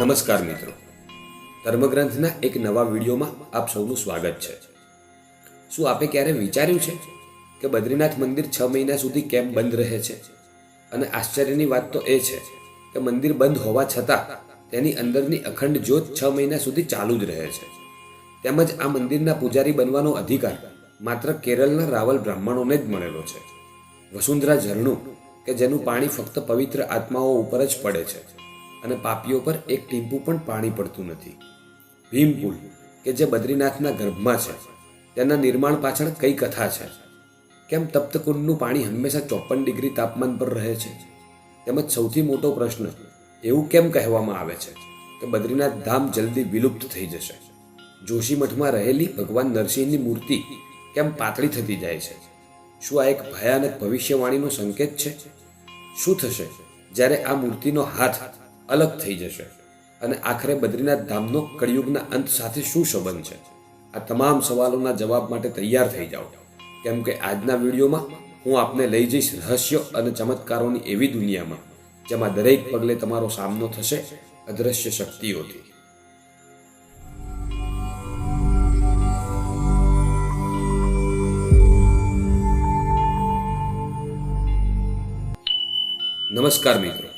નમસ્કાર મિત્રો. ધર્મગ્રંથના એક નવા વિડીયોમાં આપ સૌનું સ્વાગત છે. શું આપે ક્યારે વિચાર્યું છે કે બદ્રીનાથ મંદિર છ મહિના સુધી કેમ બંધ રહે છે? અને આશ્ચર્યની વાત તો એ છે કે મંદિર બંધ હોવા છતાં તેની અંદરની અખંડ જ્યોત છ મહિના સુધી ચાલુ જ રહે છે. તેમજ આ મંદિરના પૂજારી બનવાનો અધિકાર માત્ર કેરળના રાવલ બ્રાહ્મણોને જ મળેલો છે. વસુંધરા ઝરણું કે જેનું પાણી ફક્ત પવિત્ર આત્માઓ ઉપર જ પડે છે. અને પાપીઓ પર એક ટીમ્પું પણ પાણી પડતું નથી. ભીમપુલ કે જે બદ્રીનાથના ગર્ભમાં છે, તેના નિર્માણ પાછળ કઈ કથા છે? કેમ તપ્તકુંડનું પાણી હંમેશા ચોપન ડિગ્રી તાપમાન પર રહે છે? તેમજ સૌથી મોટો પ્રશ્ન, એવું કેમ કહેવામાં આવે છે કે બદ્રીનાથ ધામ જલ્દી વિલુપ્ત થઈ જશે? જોશીમઠમાં રહેલી ભગવાન નરસિંહની મૂર્તિ કેમ પાતળી થતી જાય છે? શું આ એક ભયાનક ભવિષ્યવાણીનો સંકેત છે? શું થશે જ્યારે આ મૂર્તિનો હાથ અલગ થઈ જશે. અને આખરે બદ્રીનાથ ધામનો કળિયુગના અંત સાથે શું સંબંધ છે? આ તમામ સવાલોના જવાબ માટે તૈયાર થઈ જાઓ. કેમ કે આજના વિડીયોમાં હું આપને લઈ જઈશ રહસ્યો અને ચમત્કારોની એવી દુનિયામાં, જેમાં દરેક પગલે તમારો સામનો થશે અદ્રશ્ય શક્તિઓથી. નમસ્કાર મિત્રો.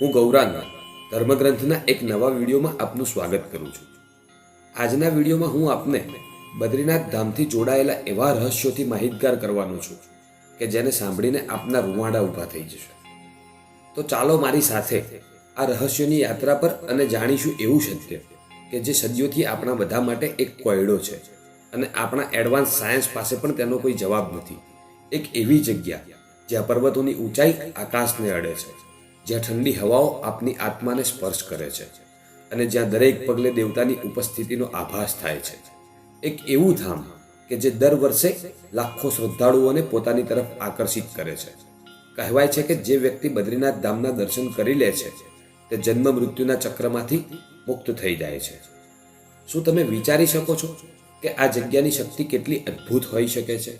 હું ગૌરાંગ. ધર્મગ્રંથના એક નવા વિડીયોમાં આપનું સ્વાગત કરું છું. આજના વિડીયોમાં હું આપને બદ્રીનાથ ધામથી જોડાયેલા એવા રહસ્યોથી માહિતગાર કરવાનો છું કે જેને સાંભળીને આપના રૂવાડા ઊભા થઈ જશે. તો ચાલો મારી સાથે આ રહસ્યોની યાત્રા પર અને જાણીશું એવું સત્ય કે જે સદીઓથી આપણા બધા માટે એક કોયડો છે અને આપણા એડવાન્સ સાયન્સ પાસે પણ તેનો કોઈ જવાબ નથી. એક એવી જગ્યા જ્યાં પર્વતોની ઊંચાઈ આકાશને અડે છે. જ્યાં ઠંડી હવાઓ આપની આત્માને સ્પર્શ કરે છે અને જ્યાં દરેક પગલે દેવતાની ઉપસ્થિતિનો આભાસ થાય છે. એક એવું ધામ કે જે દર વર્ષે લાખો શ્રદ્ધાળુઓને પોતાની તરફ આકર્ષિત કરે છે. કહેવાય છે કે જે વ્યક્તિ બદ્રીનાથ ધામના દર્શન કરી લે છે, તે જન્મ મૃત્યુના ચક્રમાંથી મુક્ત થઈ જાય છે. શું તમે વિચારી શકો છો કે આ જગ્યાની શક્તિ કેટલી અદ્ભુત હોઈ શકે છે?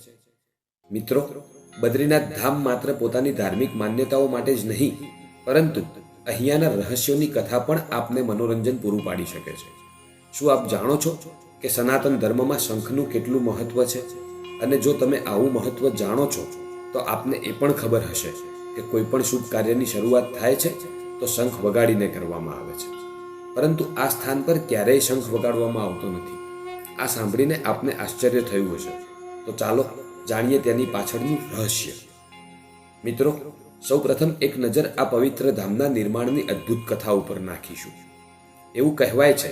મિત્રો, બદ્રીનાથ ધામ માત્ર પોતાની ધાર્મિક માન્યતાઓ માટે જ નહીં પરંતુ અહીંયાના રહસ્યોની કથા પણ આપને મનોરંજન પૂરું પાડી શકે છે. શું આપ જાણો છો કે સનાતન ધર્મમાં શંખનું કેટલું મહત્વ છે? અને જો તમે આવું મહત્વ જાણો છો, તો આપને એ પણ ખબર હશે કે કોઈ પણ શુભ કાર્યની શરૂઆત થાય છે, તો શંખ વગાડીને કરવામાં આવે છે. પરંતુ આ સ્થાન પર ક્યારેય શંખ વગાડવામાં આવતો નથી. આ સાંભળીને આપને આશ્ચર્ય થયું હશે. તો ચાલો જાણીએ તેની પાછળનું રહસ્ય. મિત્રો સૌપ્રથમ એક નજર આ પવિત્ર ધામના નિર્માણની અદ્ભુત કથા ઉપર નાખીશું. એવું કહેવાય છે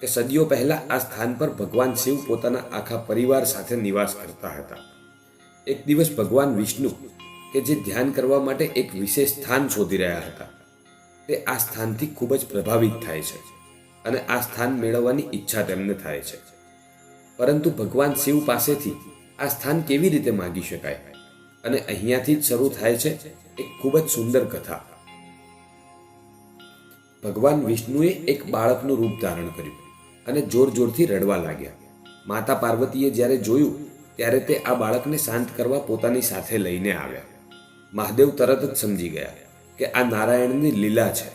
કે સદીઓ પહેલા આ સ્થાન પર ભગવાન શિવ પોતાના આખા પરિવાર સાથે નિવાસ કરતા હતા. એક દિવસ ભગવાન વિષ્ણુ, કે જે ધ્યાન કરવા માટે એક વિશેષ સ્થાન શોધી રહ્યા હતા, તે આ સ્થાનથી ખૂબ જ પ્રભાવિત થાય છે અને આ સ્થાન મેળવવાની ઈચ્છા તેમને થાય છે. પરંતુ ભગવાન શિવ પાસેથી આ સ્થાન કેવી રીતે માગી શકાય? અને અહીંયાથી જ શરૂ થાય છે ખૂબ જ સુંદર કથા. ભગવાન વિષ્ણુએ એક બાળકનું રૂપ ધારણ કર્યું અને જોર જોરથી રડવા લાગ્યા. માતા પાર્વતીએ જ્યારે જોયું, ત્યારે તે આ બાળકને શાંત કરવા પોતાની સાથે લઈને આવ્યા. મહાદેવ તરત જ સમજી ગયા કે આ નારાયણની લીલા છે.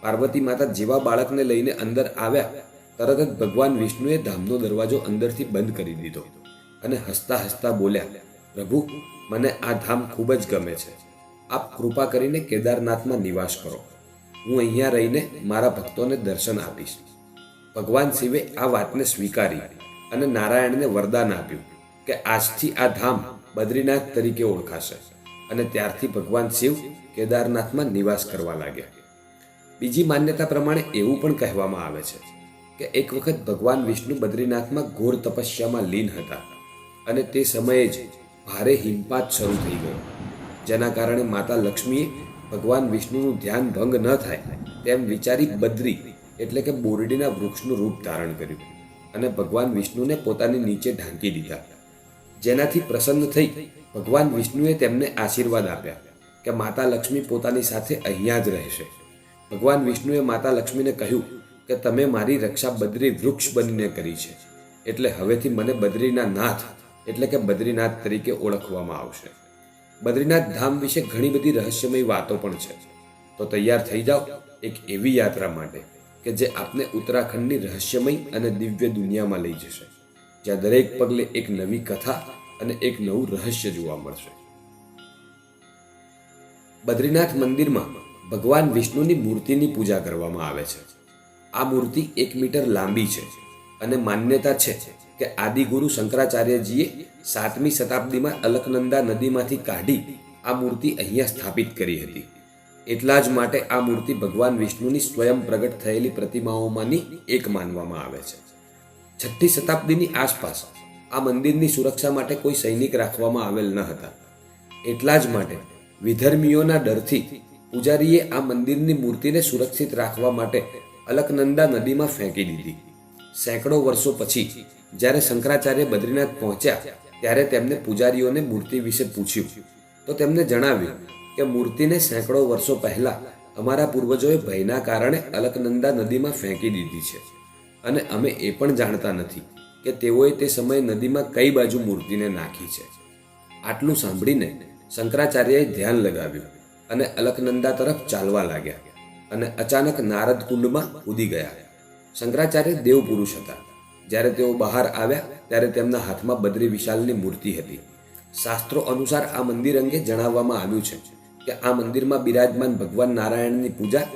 પાર્વતી માતા જેવા બાળકને લઈને અંદર આવ્યા, તરત જ ભગવાન વિષ્ણુએ ધામનો દરવાજો અંદરથી બંધ કરી દીધો અને હસતા હસતા બોલ્યા, પ્રભુ, મને આ ધામ ખૂબ જ ગમે છે. આપ કૃપા કરીને કેદારનાથમાં નિવાસ કરો. હું અહીંયા રહીને મારા ભક્તોને દર્શન આપીશ. ભગવાન શિવે આ વાતને સ્વીકારી અને નારાયણને વરદાન આપ્યું કે આજથી આ ધામ બદ્રીનાથ તરીકે ઓળખાશે અને ત્યારથી ભગવાન શિવ કેદારનાથમાં નિવાસ કરવા લાગ્યા. બીજી માન્યતા પ્રમાણે એવું પણ કહેવામાં આવે છે કે એક વખત ભગવાન વિષ્ણુ બદ્રીનાથમાં ઘોર તપસ્યામાં લીન હતા અને તે સમયે જ ભારે હિમપાત શરૂ થઈ ગયો. જેના કારણે માતા લક્ષ્મીએ ભગવાન વિષ્ણુનું ધ્યાન ભંગ ન થાય તેમ વિચારી બદ્રી એટલે કે બોરડીના વૃક્ષનું રૂપ ધારણ કર્યું અને ભગવાન વિષ્ણુને પોતાની નીચે ઢાંકી દીધા. જેનાથી પ્રસન્ન થઈ ભગવાન વિષ્ણુએ તેમને આશીર્વાદ આપ્યા કે માતા લક્ષ્મી પોતાની સાથે અહીંયા જ રહેશે. ભગવાન વિષ્ણુએ માતા લક્ષ્મીને કહ્યું કે તમે મારી રક્ષા બદ્રી વૃક્ષ બનીને કરી છે. એટલે હવેથી મને બદ્રીના નાથ એટલે કે બદ્રીનાથ તરીકે ઓળખવામાં આવશે. બદ્રીનાથ ધામ વિશે ઘણી બધી રહસ્યમય વાતો પણ છે. તો તૈયાર થઈ જાઓ એક એવી યાત્રા માટે કે જે આપને ઉત્તરાખંડની રહસ્યમય અને દિવ્ય દુનિયામાં લઈ જશે, જ્યાં દરેક પગલે એક નવી કથા અને એક નવું રહસ્ય જોવા મળશે. બદ્રીનાથ મંદિરમાં ભગવાન વિષ્ણુની મૂર્તિની પૂજા કરવામાં આવે છે. આ મૂર્તિ એક મીટર લાંબી છે અને માન્યતા છે કે આદિગુરુ શંકરાચાર્યજીએ સાતમી શતાબ્દીમાં અલકનંદા નદીમાંથી કાઢી આ મૂર્તિ અહીંયા સ્થાપિત કરી હતી. એટલા જ માટે આ મૂર્તિ ભગવાન વિષ્ણુની સ્વયં પ્રગટ થયેલી પ્રતિમાઓમાંની એક માનવામાં આવે છે. છઠ્ઠી શતાબ્દીની આસપાસ આ મંદિરની સુરક્ષા માટે કોઈ સૈનિક રાખવામાં આવેલ ન હતા. એટલા જ માટે વિધર્મીઓના ડરથી પૂજારીએ આ મંદિરની મૂર્તિને સુરક્ષિત રાખવા માટે અલકનંદા નદીમાં ફેંકી દીધી. સેંકડો વર્ષો પછી જ્યારે શંકરાચાર્ય બદ્રીનાથ પહોંચ્યા ત્યારે તેમને પૂજારીઓને મૂર્તિ વિશે પૂછ્યું. તો તેમને જણાવ્યું કે મૂર્તિને સેંકડો વર્ષો પહેલા અમારા પૂર્વજોએ ભયના કારણે અલકનંદા નદીમાં ફેંકી દીધી છે. અને અમે એ પણ જાણતા નથી કે તેઓએ તે સમયે નદીમાં કઈ બાજુ મૂર્તિને નાખી છે. આટલું સાંભળીને શંકરાચાર્યએ ધ્યાન લગાવ્યું અને અલકનંદા તરફ ચાલવા લાગ્યા અને અચાનક નારદ કુંડમાં કૂદી ગયા. શંકરાચાર્ય દેવ પુરુષ હતા. જ્યારે તેઓ બહાર આવ્યા, ત્યારે તેમના હાથમાં બદ્રી વિશાલની મૂર્તિ હતી. શાસ્ત્રો અનુસાર આ મંદિર અંગે જણાવવામાં આવ્યું છે કે આ મંદિરમાં બિરાજમાન ભગવાન નારાયણની પૂજા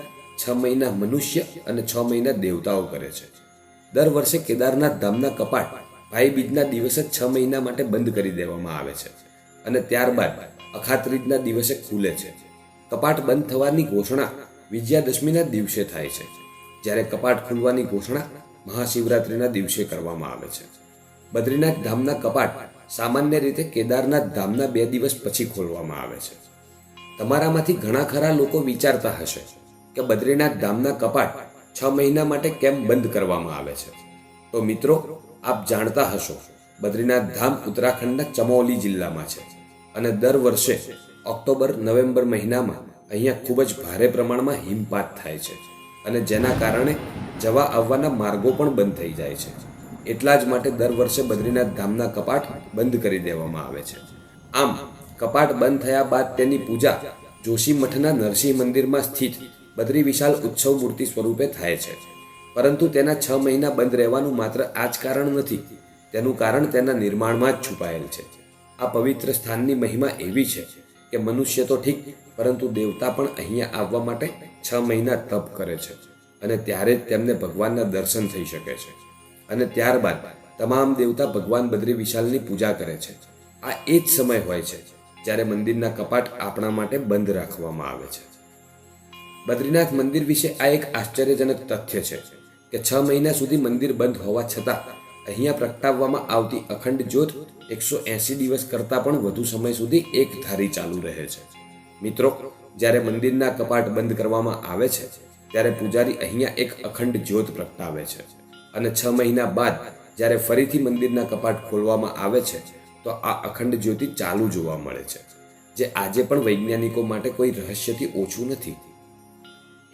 છ મહિના મનુષ્ય અને છ મહિના દેવતાઓ કરે છે. દર વર્ષે કેદારનાથ ધામના કપાટ ભાઈબીજના દિવસે છ મહિના માટે બંધ કરી દેવામાં આવે છે અને ત્યારબાદ અખાત્રીજના દિવસે ખુલે છે. કપાટ બંધ થવાની ઘોષણા વિજયાદશમીના દિવસે થાય છે. જ્યારે કપાટ ખુલવાની ઘોષણા મહાશિવરાત્રિના દિવસે કરવામાં આવે છે. બદ્રીનાથ ધામના કપાટ સામાન્ય રીતે કેદારનાથ ધામના બે દિવસ પછી ખોલવામાં આવે છે. તમારામાંથી ઘણા ખરા લોકો વિચારતા હશે કે બદ્રીનાથ ધામના કપાટ છ મહિના માટે કેમ બંધ કરવામાં આવે છે. તો મિત્રો, આપ જાણતા હશો, બદ્રીનાથ ધામ ઉત્તરાખંડના ચમોલી જિલ્લામાં છે અને દર વર્ષે ઓક્ટોબર, નવેમ્બર મહિનામાં અહીંયા ખૂબ જ ભારે પ્રમાણમાં હિમપાત થાય છે. અને જેના કારણે જવા આવવાના માર્ગો પણ બંધ થઈ જાય છે. એટલા જ માટે દર વર્ષે બદ્રીનાથ ધામના કપાટ બંધ કરી દેવામાં આવે છે. આમ, કપાટ બંધ થયા બાદ તેની પૂજા જોશી મઠના નરસિંહ મંદિરમાં સ્થિત બદ્રી વિશાલ ઉત્સવ મૂર્તિ સ્વરૂપે થાય છે. પરંતુ તેના છ મહિના બંધ રહેવાનું માત્ર આ જ કારણ નથી, તેનું કારણ તેના નિર્માણમાં જ છુપાયેલ છે. આ પવિત્ર સ્થાનની મહિમા એવી છે કે મનુષ્ય તો ઠીક, પરંતુ દેવતા પણ અહીંયા આવવા માટે છ મહિના તપ કરે છે અને ત્યારે જ તેમને ભગવાનના દર્શન થઈ શકે છે. અને ત્યારબાદ તમામ દેવતા ભગવાન બદ્રી વિશાલની પૂજા કરે છે. આ એ જ સમય હોય છે જ્યારે મંદિરના કપાટ આપણા માટે બંધ રાખવામાં આવે છે. બદ્રીનાથ મંદિર વિશે આ એક આશ્ચર્યજનક તથ્ય છે કે છ મહિના સુધી મંદિર બંધ હોવા છતાં અહીંયા પ્રગટાવવામાં આવતી અખંડ જ્યોત એકસો એંસી દિવસ કરતાં પણ વધુ સમય સુધી એક ધારી ચાલુ રહે છે. મિત્રો જ્યારે મંદિરના કપાટ બંધ કરવામાં આવે છે, ત્યારે પૂજારી અહીંયા એક અખંડ જ્યોત પ્રગટાવે છે. અને છ મહિના બાદ જ્યારે ફરીથી મંદિરના કપાટ ખોલવામાં આવે છે, તો આ અખંડ જ્યોતિ ચાલુ જોવા મળે છે. જે આજે પણ વૈજ્ઞાનિકો માટે કોઈ રહસ્યથી ઓછું નથી.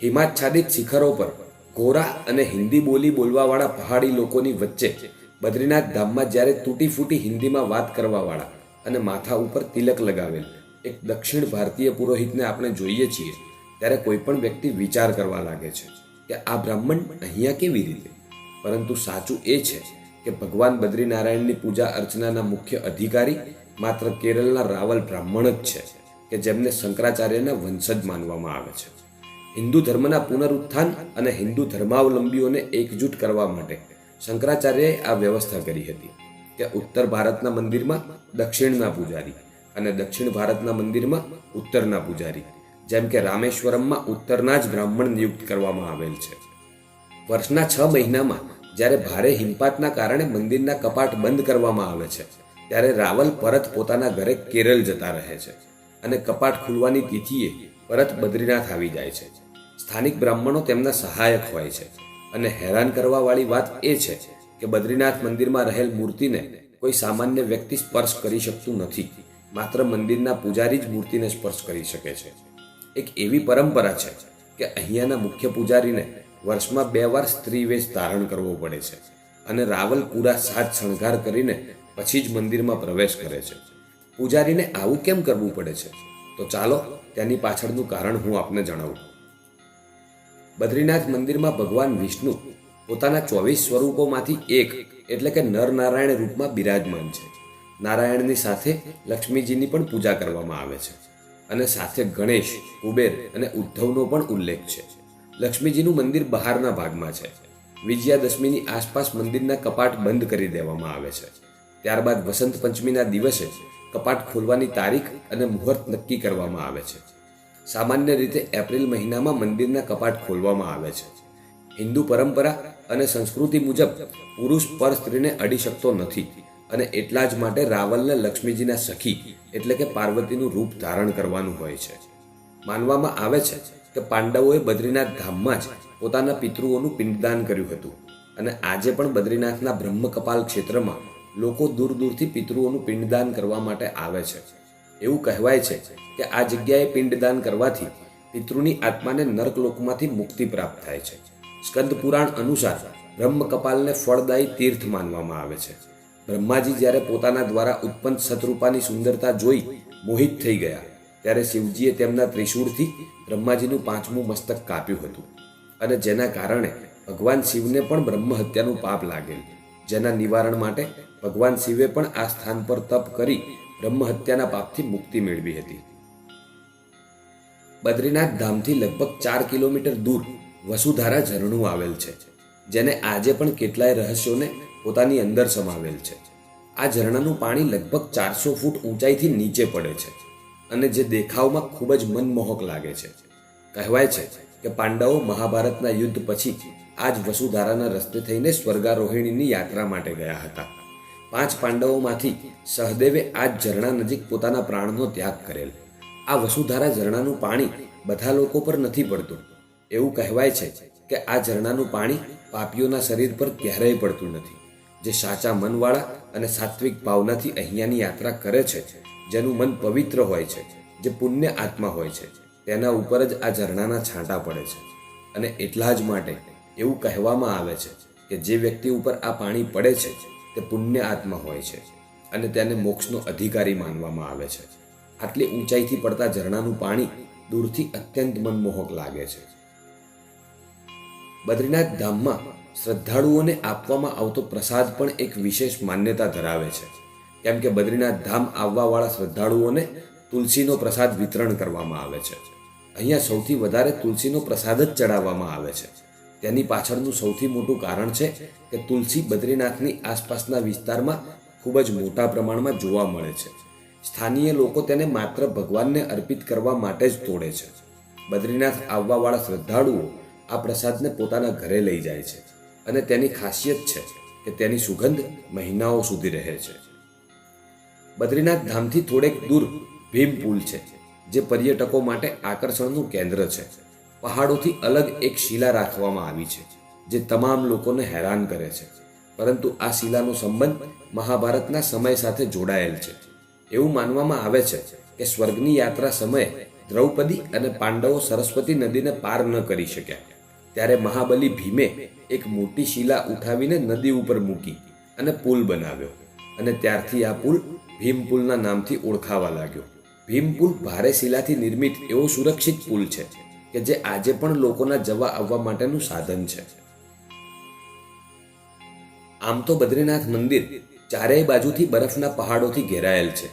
હિમાચ્છાદિત શિખરો પર ગોરા અને હિન્દી બોલી બોલવાવાળા પહાડી લોકોની વચ્ચે બદ્રીનાથ ધામમાં જ્યારે તૂટી ફૂટી હિન્દીમાં વાત કરવાવાળા અને માથા ઉપર તિલક લગાવેલ એક દક્ષિણ ભારતીય પુરોહિતને આપણે જોઈએ છીએ, ત્યારે કોઈ પણ વ્યક્તિ વિચાર કરવા લાગે છે કે આ બ્રાહ્મણ અહીંયા કેવી રીતે? પરંતુ સાચું એ છે કે ભગવાન બદ્રીનારાયણની પૂજા અર્ચનાના મુખ્ય અધિકારી માત્ર કેરળના રાવલ બ્રાહ્મણ જ છે, કે જેમને શંકરાચાર્યના વંશજ માનવામાં આવે છે. હિન્દુ ધર્મના પુનરુત્થાન અને હિન્દુ ધર્માવલંબીઓને એકજૂટ કરવા માટે શંકરાચાર્યએ આ વ્યવસ્થા કરી હતી કે ઉત્તર ભારતના મંદિરમાં દક્ષિણના પૂજારી અને દક્ષિણ ભારતના મંદિરમાં ઉત્તરના પૂજારી, જેમ કે રામેશ્વરમમાં ઉત્તરના જ બ્રાહ્મણ નિયુક્ત કરવામાં આવેલ છે. વર્ષના છ મહિનામાં જ્યારે ભારે હિમપાતના કારણે મંદિરના કપાટ બંધ કરવામાં આવે છે, ત્યારે રાવલ પરત પોતાના ઘરે કેરળ જતા રહે છે અને કપાટ ખુલવાની તિથિએ પરત બદ્રીનાથ આવી જાય છે. સ્થાનિક બ્રાહ્મણો તેમના સહાયક હોય છે અને હેરાન કરવાવાળી વાત એ છે કે બદ્રીનાથ મંદિરમાં રહેલ મૂર્તિને કોઈ સામાન્ય વ્યક્તિ સ્પર્શ કરી શકતું નથી. માત્ર મંદિરના પૂજારી જ મૂર્તિને સ્પર્શ કરી શકે છે. એક એવી પરંપરા છે કે અહીંયાના મુખ્ય પૂજારીને વર્ષમાં બે વાર સ્ત્રી વેશ ધારણ કરવો પડે છે અને રાવલ પૂરા સાત શણગાર કરીને પછી જ મંદિરમાં પ્રવેશ કરે છે. પૂજારીને આવું કેમ કરવું પડે છે? તો ચાલો તેની પાછળનું કારણ હું આપને જણાવું. બદ્રીનાથ મંદિરમાં ભગવાન વિષ્ણુ પોતાના ચોવીસ સ્વરૂપોમાંથી એક એટલે કે નરનારાયણ રૂપમાં બિરાજમાન છે. નારાયણની સાથે લક્ષ્મીજીની પણ પૂજા કરવામાં આવે છે. અને સાથે ગણેશ, કુબેર અને ઉદ્ધવનો પણ ઉલ્લેખ છે. લક્ષ્મીજીનું મંદિર બહારના ભાગમાં છે. વિજયાદશમીની આસપાસ મંદિરના કપાટ બંધ કરી દેવામાં આવે છે. ત્યારબાદ વસંત પંચમીના દિવસે કપાટ ખોલવાની તારીખ અને મુહૂર્ત નક્કી કરવામાં આવે છે. સામાન્ય રીતે એપ્રિલ મહિનામાં મંદિરના કપાટ ખોલવામાં આવે છે. હિન્દુ પરંપરા અને સંસ્કૃતિ મુજબ પુરુષ પર સ્ત્રીને અડી શકતો નથી. અને એટલા જ માટે રાવણને લક્ષ્મીજીના સખી એટલે કે પાર્વતીનું રૂપ ધારણ કરવાનું હોય છે. માનવામાં આવે છે કે પાંડવોએ બદ્રીનાથ ધામમાં જ પોતાના પિતૃઓનું પિંડદાન કર્યું હતું અને આજે પણ બદ્રીનાથના બ્રહ્મકપાલ ક્ષેત્રમાં લોકો દૂર દૂરથી પિતૃઓનું પિંડદાન કરવા માટે આવે છે. એવું કહેવાય છે કે આ જગ્યાએ પિંડદાન કરવાથી પિતૃની આત્માને નર્કલોકમાંથી મુક્તિ પ્રાપ્ત થાય છે. સ્કંદ પુરાણ અનુસાર બ્રહ્મકપાલને ફળદાયી તીર્થ માનવામાં આવે છે. બ્રહ્માજી જ્યારે પોતાના દ્વારા ઉત્પન્ન સતરૂપાની સુંદરતા જોઈ મોહિત થઈ ગયા, ત્યારે શિવજીએ તેમના ત્રિશૂળથી બ્રહ્માજીનું પાંચમું મસ્તક કાપ્યું હતું અને જેના કારણે ભગવાન શિવને પણ બ્રહ્મ હત્યાનું પાપ લાગેલ. જેના નિવારણ માટે ભગવાન શિવે પણ આ સ્થાન પર તપ કરી બ્રહ્મ હત્યાના પાપથી મુક્તિ મેળવી હતી. બદ્રીનાથ ધામથી લગભગ ચાર કિલોમીટર દૂર વસુધારા ઝરણું આવેલ છે, જેને આજે પણ કેટલાય રહસ્યોને પોતાની અંદર સમાવેલ છે. આ ઝરણાનું પાણી લગભગ ચારસો ફૂટ ઊંચાઈથી નીચે પડે છે અને જે દેખાવમાં ખૂબ જ મનમોહક લાગે છે. કહેવાય છે કે પાંડવો મહાભારતના યુદ્ધ પછી આ જ વસુધારાના રસ્તે થઈને સ્વર્ગારોહિણીની યાત્રા માટે ગયા હતા. પાંચ પાંડવોમાંથી સહદેવે આ જ ઝરણા નજીક પોતાના પ્રાણનો ત્યાગ કરેલ. આ વસુધારા ઝરણાનું પાણી બધા લોકો પર નથી પડતું. એવું કહેવાય છે કે આ ઝરણાનું પાણી પાપીઓના શરીર પર ક્યારેય પડતું નથી. જે સાચા મનવાળા અને સાત્વિક ભાવનાથી અહીંયાની યાત્રા કરે છે, જેનું મન પવિત્ર હોય છે, જે પુણ્ય આત્મા હોય છે, તેના ઉપર જ આ ઝરણાના છાંટા પડે છે. અને એટલા જ માટે એવું કહેવામાં આવે છે કે જે વ્યક્તિ ઉપર આ પાણી પડે છે, તે પુણ્ય આત્મા હોય છે અને તેને મોક્ષનો અધિકારી માનવામાં આવે છે. આટલી ઊંચાઈથી પડતા ઝરણાનું પાણી દૂરથી અત્યંત મનમોહક લાગે છે. બદ્રીનાથ ધામમાં શ્રદ્ધાળુઓને આપવામાં આવતો પ્રસાદ પણ એક વિશેષ માન્યતા ધરાવે છે. કેમ કે બદ્રીનાથ ધામ આવવાવાળા શ્રદ્ધાળુઓને તુલસીનો પ્રસાદ વિતરણ કરવામાં આવે છે. અહીંયા સૌથી વધારે તુલસીનો પ્રસાદ જ ચડાવવામાં આવે છે. તેની પાછળનું સૌથી મોટું કારણ છે કે તુલસી બદ્રીનાથની આસપાસના વિસ્તારમાં ખૂબ જ મોટા પ્રમાણમાં જોવા મળે છે. સ્થાનીય લોકો તેને માત્ર ભગવાનને અર્પિત કરવા માટે જ તોડે છે. બદ્રીનાથ આવવાવાળા શ્રદ્ધાળુઓ આ પ્રસાદને પોતાના ઘરે લઈ જાય છે. અને તેની ખાસિયત છે કે તેની સુગંધ મહિનાઓ સુધી રહે છે. બદ્રીનાથ ધામથી થોડેક દૂર ભીમ પુલ છે, જે પર્યટકો માટે આકર્ષણનું કેન્દ્ર છે. પહાડોથી અલગ એક શિલા રાખવામાં આવી છે, જે તમામ લોકોને હેરાન કરે છે. પરંતુ આ શિલાનો સંબંધ મહાભારતના સમય સાથે જોડાયેલ છે. એવું માનવામાં આવે છે કે સ્વર્ગની યાત્રા સમયે દ્રૌપદી અને પાંડવો સરસ્વતી નદીને પાર ન કરી શક્યા. ત્યારે મહાબલી ભીમે એક મોટી શિલા ઉઠાવીને નદી ઉપર મૂકી અને પુલ બનાવ્યો. અને ત્યારથી આ પુલ ભીમ પુલના નામથી ઓળખાવા લાગ્યો. ભીમ પુલ ભારે શિલાથી નિર્મિત એવો સુરક્ષિત પુલ છે કે જે આજે પણ લોકોના જવા આવવા માટેનું સાધન છે. આમ તો બદ્રીનાથ મંદિર ચારેય બાજુથી બરફના પહાડોથી ઘેરાયેલ છે.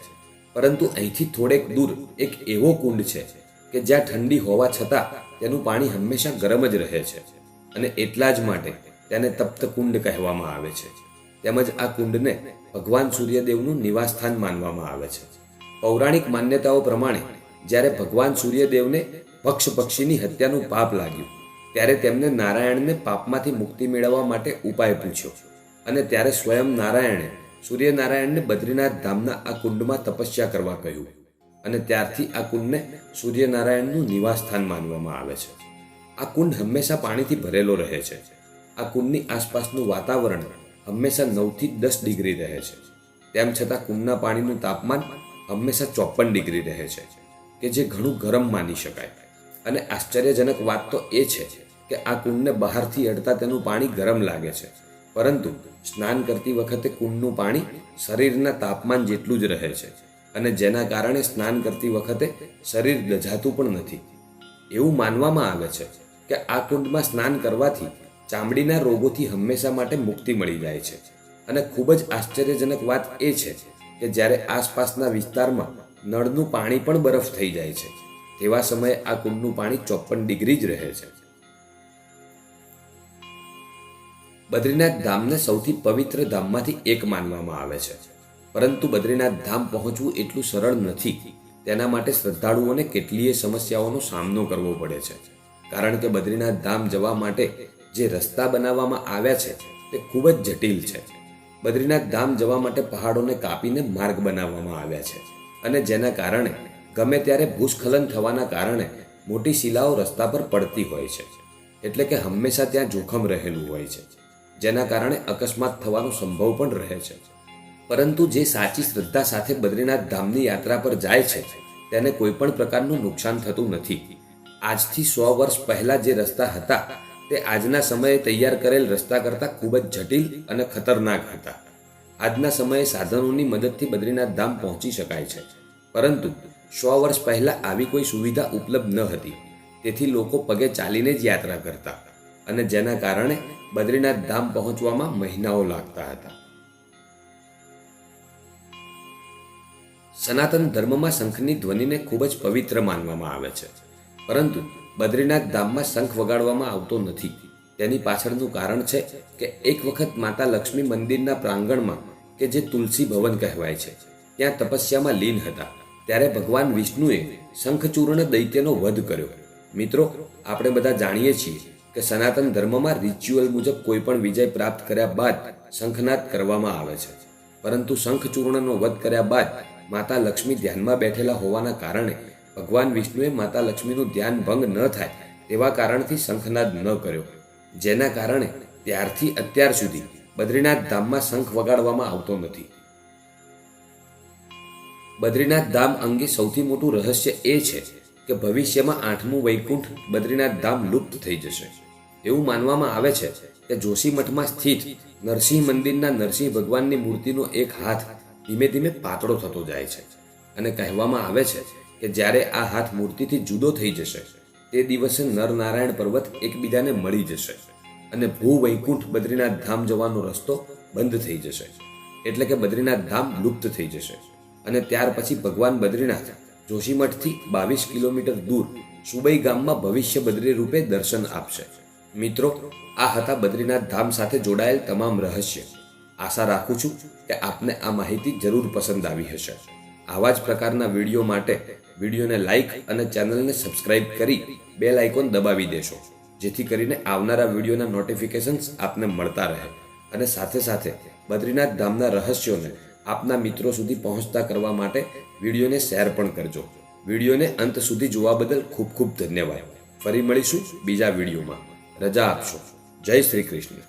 પરંતુ અહીંથી થોડેક દૂર એક એવો કુંડ છે કે જ્યાં ઠંડી હોવા છતાં તેનું પાણી હંમેશા ગરમ જ રહે છે અને એટલા જ માટે તેને તપ્ત કુંડ કહેવામાં આવે છે. તેમજ આ કુંડને ભગવાન સૂર્યદેવનું નિવાસસ્થાન માનવામાં આવે છે. પૌરાણિક માન્યતાઓ પ્રમાણે, જ્યારે ભગવાન સૂર્યદેવને પક્ષ પક્ષીની હત્યાનું પાપ લાગ્યું, ત્યારે તેમને નારાયણને પાપમાંથી મુક્તિ મેળવવા માટે ઉપાય પૂછ્યો અને ત્યારે સ્વયં નારાયણે સૂર્યનારાયણને બદ્રીનાથ ધામના આ કુંડમાં તપસ્યા કરવા કહ્યું. અને ત્યારથી આ કુંડને સૂર્યનારાયણનું નિવાસસ્થાન માનવામાં આવે છે. આ કુંડ હંમેશા પાણીથી ભરેલો રહે છે. આ કુંડની આસપાસનું વાતાવરણ હંમેશા નવથી દસ ડિગ્રી રહે છે. તેમ છતાં કુંડના પાણીનું તાપમાન હંમેશા ચોપન ડિગ્રી રહે છે, કે જે ઘણું ગરમ માની શકાય. અને આશ્ચર્યજનક વાત તો એ છે કે આ કુંડને બહારથી અડતા તેનું પાણી ગરમ લાગે છે. પરંતુ સ્નાન કરતી વખતે કુંડનું પાણી શરીરના તાપમાન જેટલું જ રહે છે. અને જેના કારણે સ્નાન કરતી વખતે શરીર ગજાતું પણ નથી. એવું માનવામાં આવે છે કે આ કુંડમાં સ્નાન કરવાથી ચામડીના રોગોથી હંમેશા માટે મુક્તિ મળી જાય છે. અને ખૂબ જ આશ્ચર્યજનક વાત એ છે કે જ્યારે આસપાસના વિસ્તારમાં નળનું પાણી પણ બરફ થઈ જાય છે, તેવા સમયે આ કુંડનું પાણી ચોપન ડિગ્રી જ રહે છે. બદ્રીનાથ ધામને સૌથી પવિત્ર ધામમાંથી એક માનવામાં આવે છે. પરંતુ બદ્રીનાથ ધામ પહોંચવું એટલું સરળ નથી. તેના માટે શ્રદ્ધાળુઓને કેટલીય સમસ્યાઓનો સામનો કરવો પડે છે. કારણ કે બદ્રીનાથ ધામ જવા માટે જે રસ્તા બનાવવામાં આવ્યા છે, તે ખૂબ જ જટિલ છે. બદ્રીનાથ ધામ જવા માટે પહાડોને કાપીને માર્ગ બનાવવામાં આવ્યા છે. અને જેના કારણે ગમે ત્યારે ભૂસ્ખલન થવાના કારણે મોટી શિલાઓ રસ્તા પર પડતી હોય છે. એટલે કે હંમેશા ત્યાં જોખમ રહેલું હોય છે. જેના કારણે અકસ્માત થવાનો સંભવ પણ રહે છે. પરંતુ જે સાચી શ્રદ્ધા સાથે બદ્રીનાથ ધામની યાત્રા પર જાય છે, તેને કોઈ પણ પ્રકારનું નુકસાન થતું નથી. આજથી સો વર્ષ પહેલા જે રસ્તા હતા, તે આજના સમયે તૈયાર કરેલ રસ્તા કરતાં ખૂબ જ જટિલ અને ખતરનાક હતા. આજના સમયે સાધનોની મદદથી બદ્રીનાથ ધામ પહોંચી શકાય છે. પરંતુ સો વર્ષ પહેલા આવી કોઈ સુવિધા ઉપલબ્ધ ન હતી. તેથી લોકો પગે ચાલીને જ યાત્રા કરતા અને જેના કારણે બદ્રીનાથ ધામ પહોંચવામાં મહિનાઓ લાગતા હતા. સનાતન ધર્મમાં શંખની ધ્વનિને ખૂબ જ પવિત્ર માનવામાં આવે છે. પરંતુ બદ્રીનાથ ધામમાં શંખ વગાડવામાં આવતો નથી. તેની પાછળનું કારણ છે કે એક વખત માતા લક્ષ્મી મંદિરના પ્રાંગણમાં કે જે તુલસી ભવન કહેવાય છે, ત્યાં તપસ્યામાં લીન હતા. ત્યારે ભગવાન વિષ્ણુએ શંખચૂર્ણ દૈત્યનો વધ કર્યો. મિત્રો, આપણે બધા જાણીએ છીએ કે સનાતન ધર્મમાં રિચ્યુઅલ મુજબ કોઈ પણ વિજય પ્રાપ્ત કર્યા બાદ શંખનાદ કરવામાં આવે છે. પરંતુ શંખચૂર્ણનો વધ કર્યા બાદ માતા લક્ષ્મી ધ્યાનમાં બેઠેલા હોવાના કારણે ભગવાન વિષ્ણુએ માતા લક્ષ્મીનું ધ્યાન ભંગ ન થાય તેવા કારણથી શંખનાદ ન કર્યો. જેના કારણે ત્યારથી અત્યાર સુધી બદ્રીનાથ ધામમાં શંખ વગાડવામાં આવતો નથી. બદ્રીનાથ ધામ અંગે સૌથી મોટું રહસ્ય એ છે કે ભવિષ્યમાં આઠમું વૈકુંઠ બદ્રીનાથ ધામ લુપ્ત થઈ જશે. એવું માનવામાં આવે છે કે જોશી મઠમાં સ્થિત નરસિંહ મંદિરના નરસિંહ ભગવાનની મૂર્તિનો એક હાથ ધીમે ધીમે પાતળો થતો જાય છે અને કહેવામાં આવે છે કે જ્યારે આ હાથ મૂર્તિથી જુદો થઈ જશે, તે દિવસે નરનારાયણ પર્વત એકબીજાને મળી જશે અને ભૂ વૈકુંઠ બદ્રીનાથ ધામ જવાનો રસ્તો બંધ થઈ જશે. એટલે કે બદ્રીનાથ ધામ લુપ્ત થઈ જશે. અને ત્યાર પછી ભગવાન બદ્રીનાથ જોશીમઠથી બાવીસ કિલોમીટર દૂર સુબઈ ગામમાં ભવિષ્ય બદ્રી રૂપે દર્શન આપશે. મિત્રો, આ હતા બદ્રીનાથ ધામ સાથે જોડાયેલ તમામ રહસ્ય. આશા રાખું છું કે આપને આ માહિતી જરૂર પસંદ આવી હશે. આવા જ પ્રકારના વીડિયો માટે વિડીયોને લાઈક અને ચેનલને સબસ્ક્રાઇબ કરી બે લાઇકોન દબાવી દેશો, જેથી કરીને આવનારા વિડીયોના નોટિફિકેશન્સ આપને મળતા રહે અને સાથે સાથે બદ્રીનાથ ધામના રહસ્યોને આપના મિત્રો સુધી પહોંચતા કરવા માટે વિડીયોને શેર પણ કરજો. વિડીયોને અંત સુધી જોવા બદલ ખૂબ ખૂબ ધન્યવાદ. ફરી મળીશું બીજા વિડીયોમાં. રજા આપશો. જય શ્રી કૃષ્ણ.